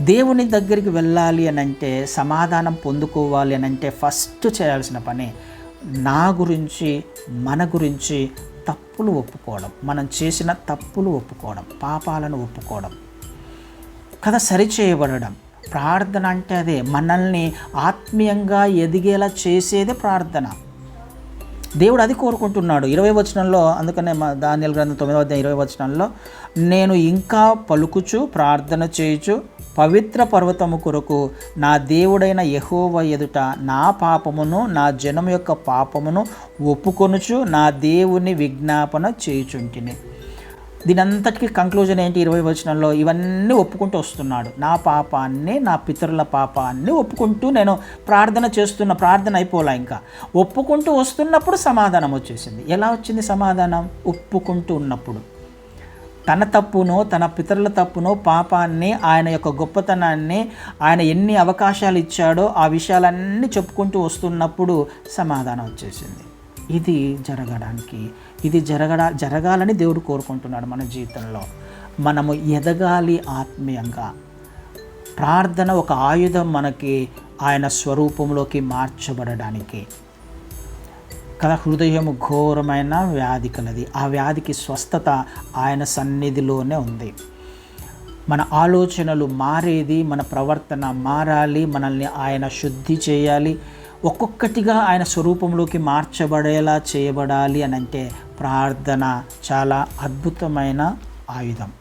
దేవుని దగ్గరికి వెళ్ళాలి అని అంటే సమాధానం పొందుకోవాలి అని అంటే ఫస్ట్ చేయాల్సిన పని నా గురించి మన గురించి తప్పులు ఒప్పుకోవడం. మనం చేసిన తప్పులు ఒప్పుకోవడం పాపాలను ఒప్పుకోవడం. కథ సరిచేయబడడం. ప్రార్థన అంటే అదే మనల్ని ఆత్మీయంగా ఎదిగేలా చేసేదే ప్రార్థన. దేవుడు అది కోరుకుంటున్నాడు. ఇరవై వచనంలో అందుకనే మా దానియల్ గ్రంథం తొమ్మిదవ ఇరవై వచనంలో నేను ఇంకా పలుకుచు ప్రార్థన చేయుచు పవిత్ర పర్వతము కొరకు నా దేవుడైన యహోవ ఎదుట నా పాపమును నా జనం యొక్క పాపమును ఒప్పుకొనుచు నా దేవుని విజ్ఞాపన చేయుచుంటిని. దీనంతటికి కంక్లూజన్ ఏంటి? ఇరవై వచనంలో ఇవన్నీ ఒప్పుకుంటూ వస్తున్నాడు. నా పాపాన్ని నా పితరుల పాపాన్ని ఒప్పుకుంటూ నేను ప్రార్థన చేస్తున్న ప్రార్థన అయిపోలా ఇంకా. ఒప్పుకుంటూ వస్తున్నప్పుడు సమాధానం వచ్చేసింది. ఎలా వచ్చింది సమాధానం? ఒప్పుకుంటూ ఉన్నప్పుడు. తన తప్పును తన పితరుల తప్పును పాపాన్ని ఆయన యొక్క గొప్పతనాన్ని ఆయన ఎన్ని అవకాశాలు ఇచ్చాడో ఆ విషయాలన్నీ చెప్పుకుంటూ వస్తున్నప్పుడు సమాధానం వచ్చేసింది. ఇది జరగడానికి ఇది జరగడ జరగాలని దేవుడు కోరుకుంటున్నాడు మన జీవితంలో. మనము ఎదగాలి ఆత్మీయంగా. ప్రార్థన ఒక ఆయుధం మనకి ఆయన స్వరూపంలోకి మార్చబడడానికి. కదా హృదయము ఘోరమైన వ్యాధి కలది. ఆ వ్యాధికి స్వస్థత ఆయన సన్నిధిలోనే ఉంది. మన ఆలోచనలు మారేది మన ప్రవర్తన మారాలి మనల్ని ఆయన శుద్ధి చేయాలి ఒక్కొక్కటిగా ఆయన స్వరూపంలోకి మార్చబడేలా చేయబడాలి అని అంటే ప్రార్థన చాలా అద్భుతమైన ఆయుధం.